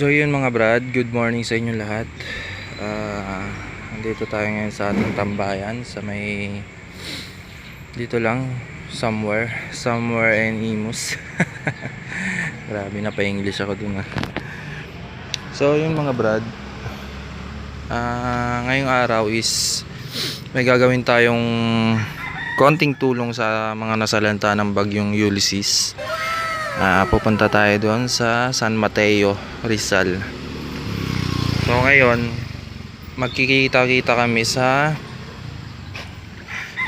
So yun mga brad, good morning sa inyo lahat. Ah, andito tayo ngayon sa ating tambayan sa may dito lang somewhere, somewhere in Imus. Grabe na pa English ako dun ah. So yun mga brad, ah ngayong araw is may gagawin tayong konting tulong sa mga nasalanta ng bagyong Ulysses. Ah, pupunta tayo doon sa San Mateo, Rizal. So ngayon, magkikita-kita kami sa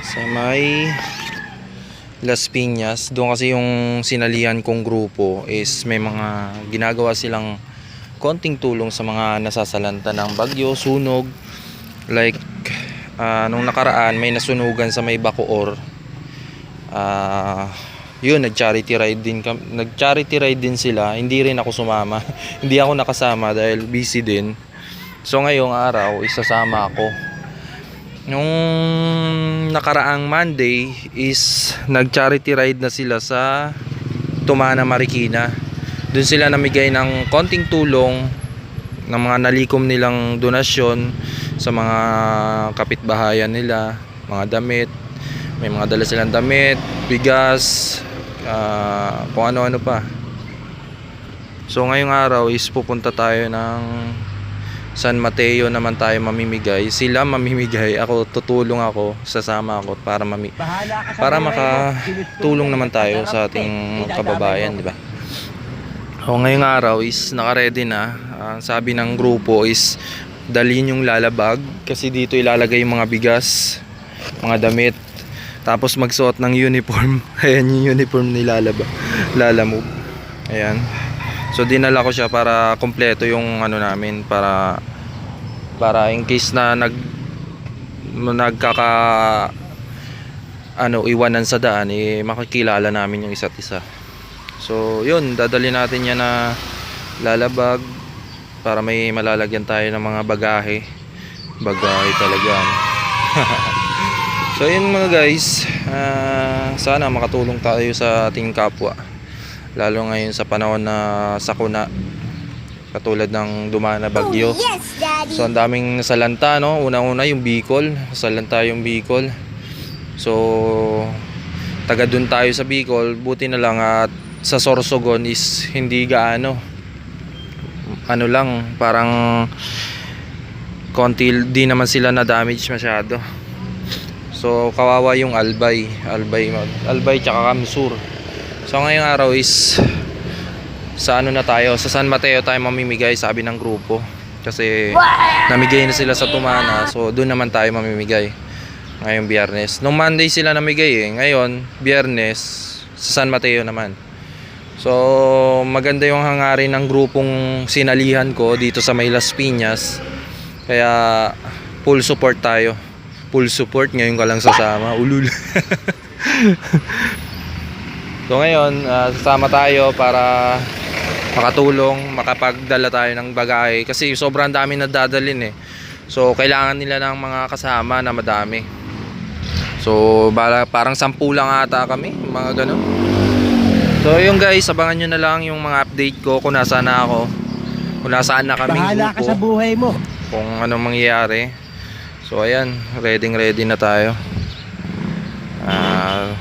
sa may Las Piñas. Doon kasi yung sinalihan kong grupo is may mga ginagawa silang konting tulong sa mga nasasalanta ng bagyo, sunog. Like ah, nung nakaraan may nasunugan sa may Bacoor. Ah, yun nag-charity ride din nag-charity ride din sila. Hindi rin ako sumama. Hindi ako nakasama dahil busy din. So ngayong araw isasama ako. Nung nakaraang Monday is nag-charity ride na sila sa Tumana Marikina. Doon sila namigay ng konting tulong ng mga nalikom nilang donasyon sa mga kapitbahayan nila, mga damit, may mga dala silang damit, bigas, ah, kung ano-ano pa. So ngayong araw is pupunta tayo ng San Mateo naman tayo mamimigay. Sila mamimigay, ako tutulong ako, sasama ako para mami para makatulong naman tayo sa ating kababayan, di ba? O ngayong araw is naka-ready na. Ang sabi ng grupo is dalhin yung lalabag kasi dito ilalagay yung mga bigas, mga damit. Tapos magsuot ng uniform. Ayan yung uniform ni Lalaba. Lalamove. Ayan. So dinala ko siya para kompleto yung ano namin para para in case na nag nagkaka ano iwanan sa daan eh makikilala namin yung isa't isa. So yun, dadali natin yan na lalabag para may malalagyan tayo ng mga bagahe. Bagahe talaga. ano. So yun mga guys, ah, sana makatulong tayo sa ating kapwa. Lalo ngayon sa panahon na sakuna katulad ng dumaan na bagyo. Yes, Daddy. So ang daming nasalanta no. Una-una yung Bicol, nasalanta yung Bicol. So taga dun tayo sa Bicol, buti na lang at sa Sorsogon is hindi gaano ano lang, parang konti di naman sila na damage masyado. So kawawa yung Albay, Albay, Albay tsaka Kamsur. So ngayong araw is sa ano na tayo, sa San Mateo tayo mamimigay sabi ng grupo. Kasi namigay na sila sa Tumana, so doon naman tayo mamimigay ngayong biyernes. Nung Monday sila namigay eh, ngayon biyernes sa San Mateo naman. So maganda yung hangarin ng grupong sinalihan ko dito sa May Las Piñas. Kaya full support tayo. Full support ngayon ka lang sasama. Ulul. So ngayon, ah, sasama tayo para makatulong, makapagdala tayo ng bagay kasi sobrang dami na dadalin eh. So kailangan nila ng mga kasama na madami. So bala, parang sampu lang ata kami, mga ganun. So yun guys, abangan nyo na lang yung mga update ko kung nasaan na ako. Kung nasaan na kaming Bahala ka grupo sa buhay mo. kung anong mangyayari. So ayan, ready ready na tayo. Ah,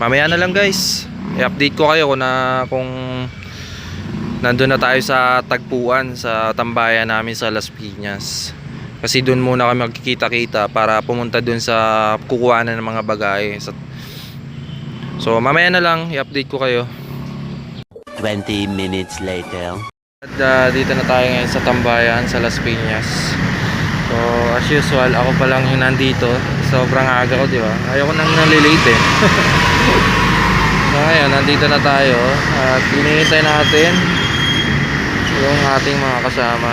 mamaya na lang guys. I-update ko kayo kung na kung nandun na tayo sa tagpuan sa tambayan namin sa Las Piñas. Kasi doon muna kami magkikita-kita para pumunta doon sa kukuhanan ng mga bagay. So mamaya na lang i-update ko kayo. 20 minutes later. At ah, dito na tayo ngayon sa tambayan sa Las Piñas. So, as usual, ako pa lang yung nandito. Sobrang aga ko, di ba? Ayoko nang nalilate eh. so, ngayon, nandito na tayo. At hinihintay natin yung ating mga kasama.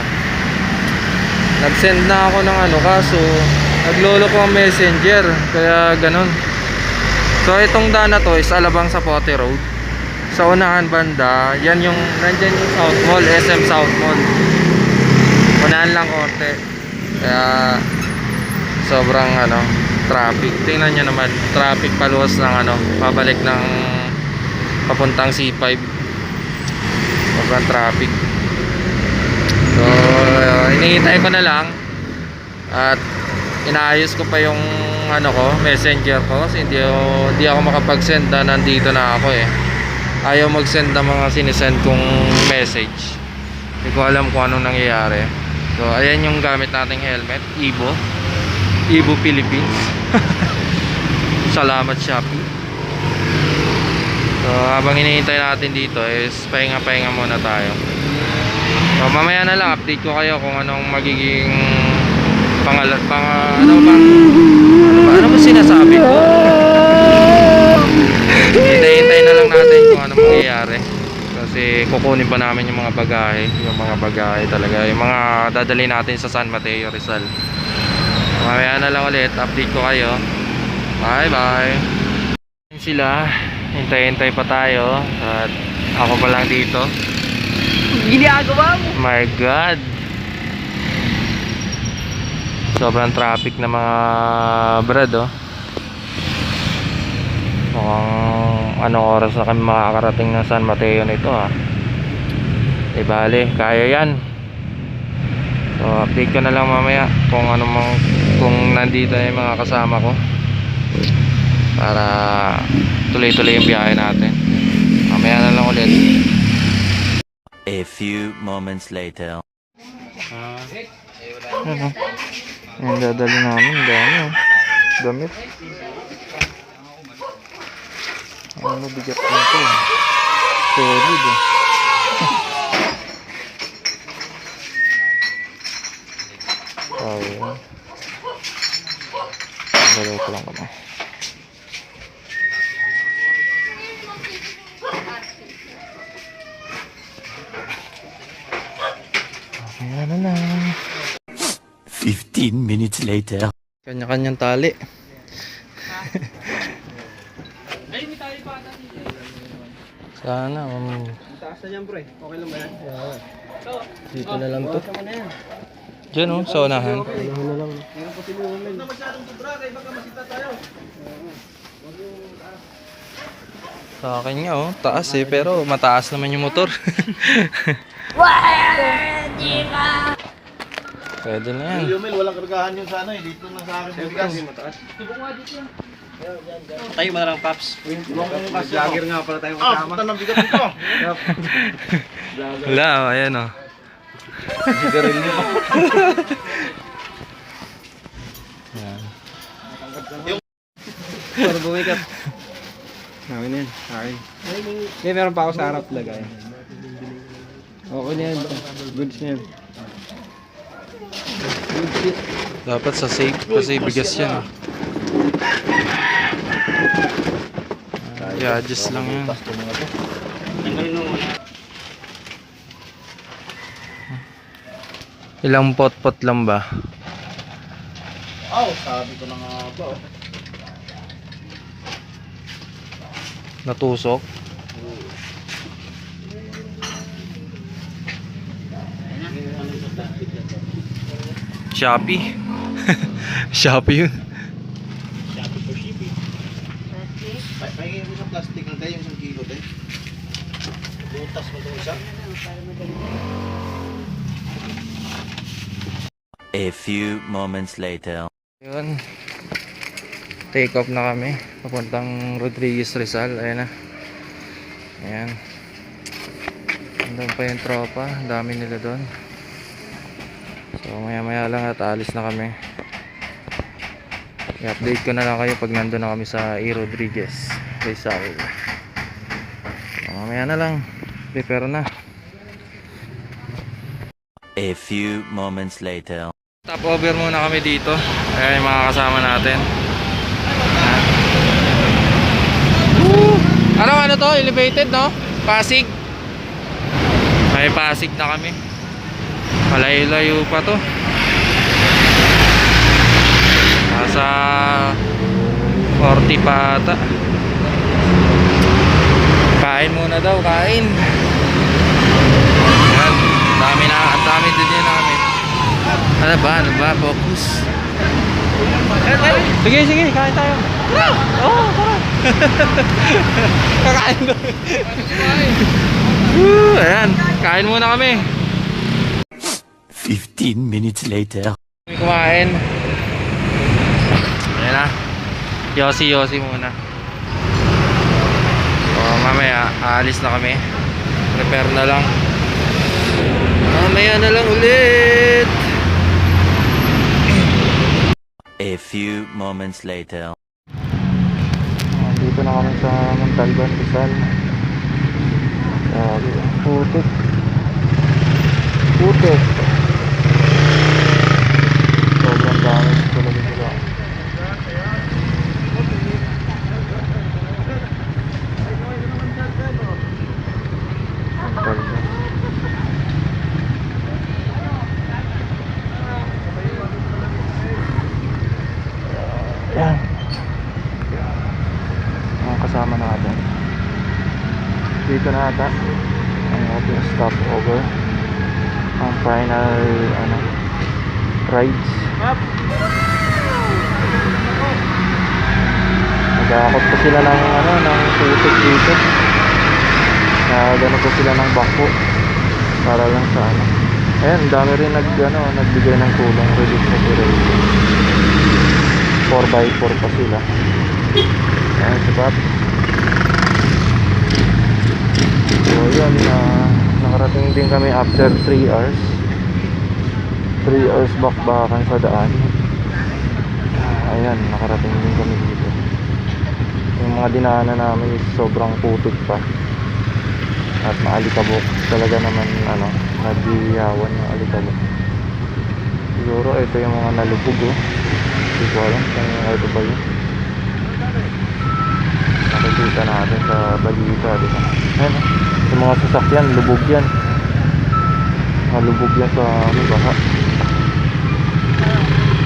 Nag-send na ako ng ano, kaso naglolo ko ang messenger. Kaya ganun. So, itong daan na to is alabang sa Pote Road sa unahan banda, yan yung nandyan yung South Mall, SM South Mall. Unahan lang konti. Kaya sobrang ano, traffic. Tingnan nyo naman, traffic paluwas ng ano, pabalik ng papuntang C5. Sobrang traffic. uh, iniintay ko na lang at inaayos ko pa yung ano ko, messenger ko kasi hindi hindi ako makapag-send na nandito na ako eh. Ayaw mag-send ng mga sinisend kong message. Hindi ko alam kung anong nangyayari. So, ayan yung gamit nating helmet, Ibo. Ibo Philippines. Salamat Shopee. So, habang hinihintay natin dito is pahinga-pahinga muna tayo. So, mamaya na lang update ko kayo kung anong magiging pangalat pang ano bang kukunin pa namin yung mga bagahe, yung mga bagahe talaga, yung mga dadali natin sa San Mateo Rizal. Mamaya na lang ulit, update ko kayo. Bye bye. Sila, hintay-hintay pa tayo at ako pa lang dito. Ginagawa mo. My God. Sobrang traffic na mga brad oh. Mukhang anong oras na kami makakarating ng San Mateo nito ah. Di bale, kaya yan. So update ko na lang mamaya kung ano mang kung nandito na yung mga kasama ko. Para tuloy-tuloy yung biyahe natin. Mamaya na lang ulit. A few moments later. Ano? Yung dadali namin, dami oh. Damit. Ano bigat na ito eh. Solid eh. Ayun. Dalaw ko lang kami. Ayan na lang. 15 minutes later. Kanya-kanyang tali. Sana, um, Taas na yan, pre. Okay lang ba yan? dito na lang to. Diyan oh, sa unahan. Meron pa sinuhan men. Huwag masyadong sobra, kaya baka masita tayo. Sa akin nga oh, taas eh, pero mataas naman yung motor. Pwede na yan. Yumil, walang kargahan yung sa ano eh. Dito na sa akin. Bigas. mataas. Tayo mo na lang, Paps. Vlogger nga pala tayong kasama. Ah, puta ng bigat ito. Wala oh, ayan oh. Yan. Para bumikat. Akin na yan. Akin. Hindi, meron pa ako sa harap lagay. Okay na yan. Goods na yan. Dapat sa safe kasi bigas yan. ah. Ah, I-adjust lang yan. Ilang pot-pot lang ba? Oh, sabi ko na nga ba. oh. Natusok? Shopee? Shopee yun. Ay, Pahingin mo sa plastic ng tayo yung isang kilo tayo. Butas mo itong isa. A few moments later. Yun. Take off na kami. Papuntang Rodriguez Rizal. Ayan na. Ayan. Andun pa yung tropa. Ang dami nila doon. So maya maya lang at alis na kami. I-update ko na lang kayo pag nandun na kami sa E. Rodriguez Rizal. So, mamaya na lang. Prepare na. A few moments later. Stop over muna kami dito. Ayan yung mga kasama natin. Ano ano to? Elevated no? Pasig. May Pasig na kami. Malayo-layo pa to. Nasa 40 pa. Kain muna daw, kain. Ayan. Dami na, ang dami din din namin. Ano ba? Ano ba? Focus. Sige, sige. Kain tayo. Oo, oh, tara. Kakain ko. Woo, ayan. Kain muna kami. 15 minutes later. Kami kumain. Ayan na. Yossi, Yossi muna. So, mamaya, aalis na kami. Prepare na lang. Mamaya na lang ulit. A few moments later. Dito na kami sa Montalban, Rizal. Putik. Putik. Yan. Mga kasama natin. Dito na ata ang ating stopover. Ang final ano rides. Nagkakot pa sila ng ano ng tutok dito. Nagano pa sila ng bako para lang sa ano. Ayan, dami rin nag ano, nagbigay ng tulong relief material. 4x4 pa sila. Ayan, si Pap. So, yun, ah, nakarating din kami after 3 hours. 3 hours bakbakan sa daan. Ayan, nakarating din kami dito. Yung mga dinaanan namin is sobrang putik pa. At maalikabok. Talaga naman, ano, nagdiyawan ng alikabok. Siguro ito yung mga nalubog, oh. Hindi ko alam kung ito ba yun. Nakikita natin sa balita di ba? Ayun yung mga sasakyan lubog yan. Malubog yan sa ano baha.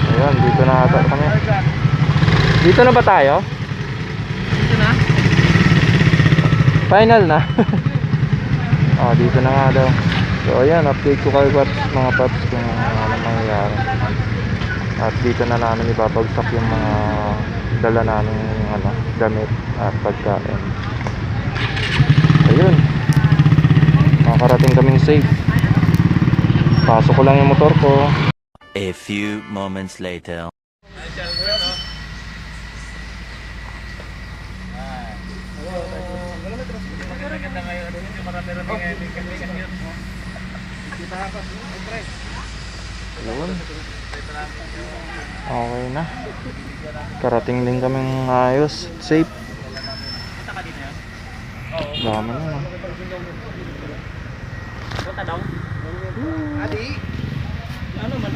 Ayan dito na ata kami. Dito na ba tayo? dito na. Final na. Oh dito na nga daw. So ayan update ko kayo paps mga paps kung ano mangyayari at dito na namin ibabagsak yung mga dala namin ano, damit at pagkain. Ayun. Makakarating kaming safe. Pasok ko lang yung motor ko. A few moments later. Ayun. Okay na. Karating din kaming ayos. Safe. Dami na.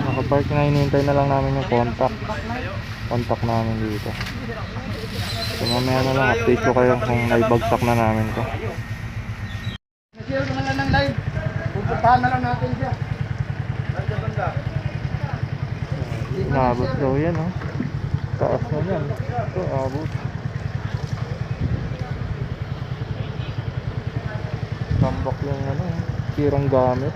Nakapark na hinihintay na lang namin yung contact. Contact namin dito. So mamaya na lang update ko kayo kung naibagsak na namin to. Nag-share ko na lang ng live. Pupuntahan na lang natin siya. Inabot daw yan oh. Taas na yan. Ito, abot. Tambak yung ano, eh, sirang gamit.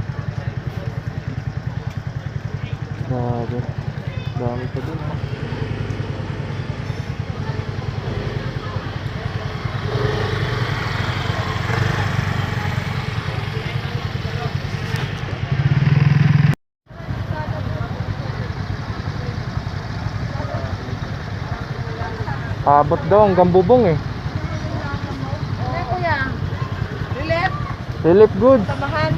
Grabe. Dami pa dun. oh. Abot daw hanggang bubong eh. Ano kuya? Relief? Philip good. Samahan?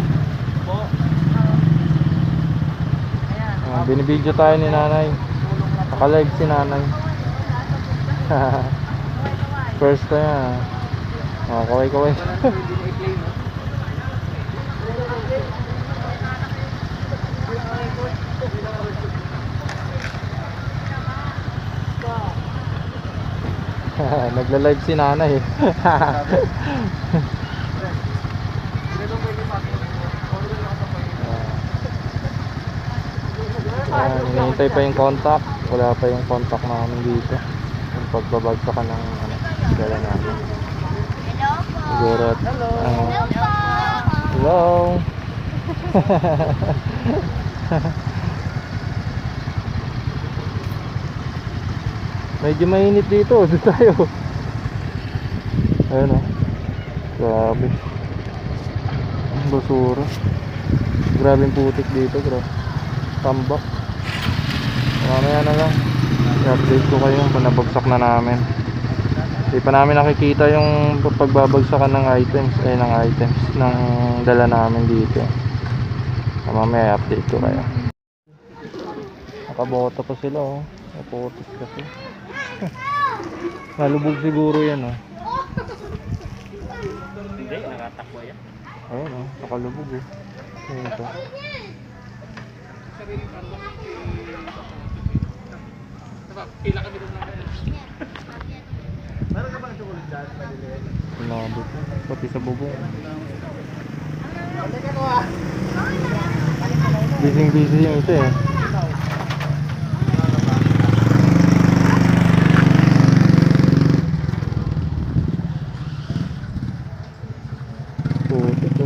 Ayan. Ah, binibidyo tayo ni nanay. Nakalive si nanay. First time ah. Oh, kaway kaway. Nagla-live si nanay. Ayan, hinihintay pa yung contact. Wala pa yung contact namin dito. Yung pagbabagsakan ng ano, dala namin. Siguro at, ano, hello. Medyo mainit dito. Doon tayo. Ayun o. Grabe. Ang basura. Grabe yung putik dito, bro. Tambak. Mamaya na lang. I-update ko kayo kung nabagsak na namin. Hindi pa namin nakikita yung pagbabagsakan ng items, eh ng items ng dala namin dito. So, mamaya i-update ko kayo. Nakabota pa sila oh. Naputos kasi. Nalubog siguro yan oh. Hindi, nakatakbo yan. Ayun oh, nakalubog eh. Ayun ito. Labot yun. Pati sa bubong. Busy yung ito eh. Puto to.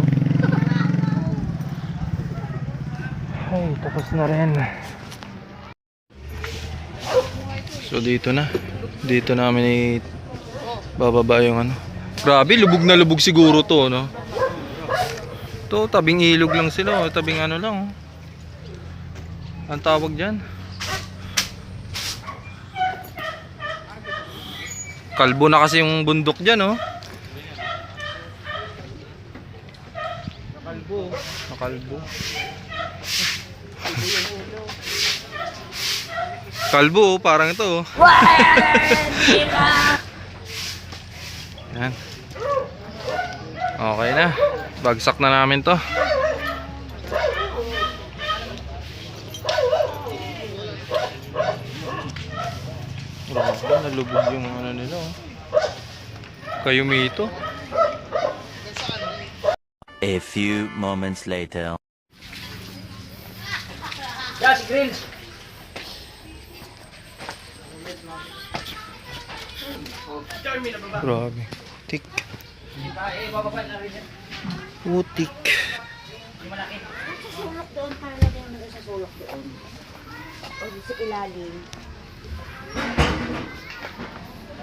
Tapos na rin. So dito na. Dito namin i bababa yung ano. Grabe, lubog na lubog siguro to, no? To, tabing ilog lang sila, oh. tabing ano lang, oh. Ang tawag diyan. Kalbo na kasi yung bundok diyan, oh. Nakalbo. Nakalbo. Kalbo, oh, parang ito. oh. Yan. Okay na. Bagsak na namin to. Grabe, nalubog yung ano nila. oh. Kayo mito. A few moments later. Yes, grills! Grabe. Putik. Putik. Sulok doon, para mo sa sulok doon. O sa ilalim.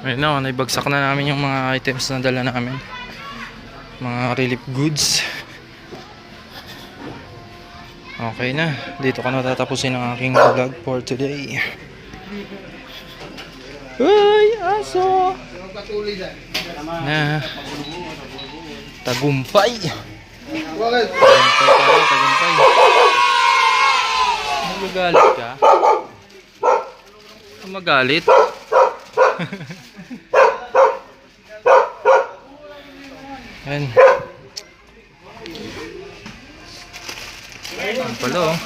Ayun na, naibagsak na namin yung mga items na dala namin. Mga relief goods. Okay na. Dito ko na tatapusin ang aking vlog for today. Uy, aso! Na. Tagumpay. Tagumpay tayo, tagumpay. Magalit ka? Magalit? Yan. Yan pala oh.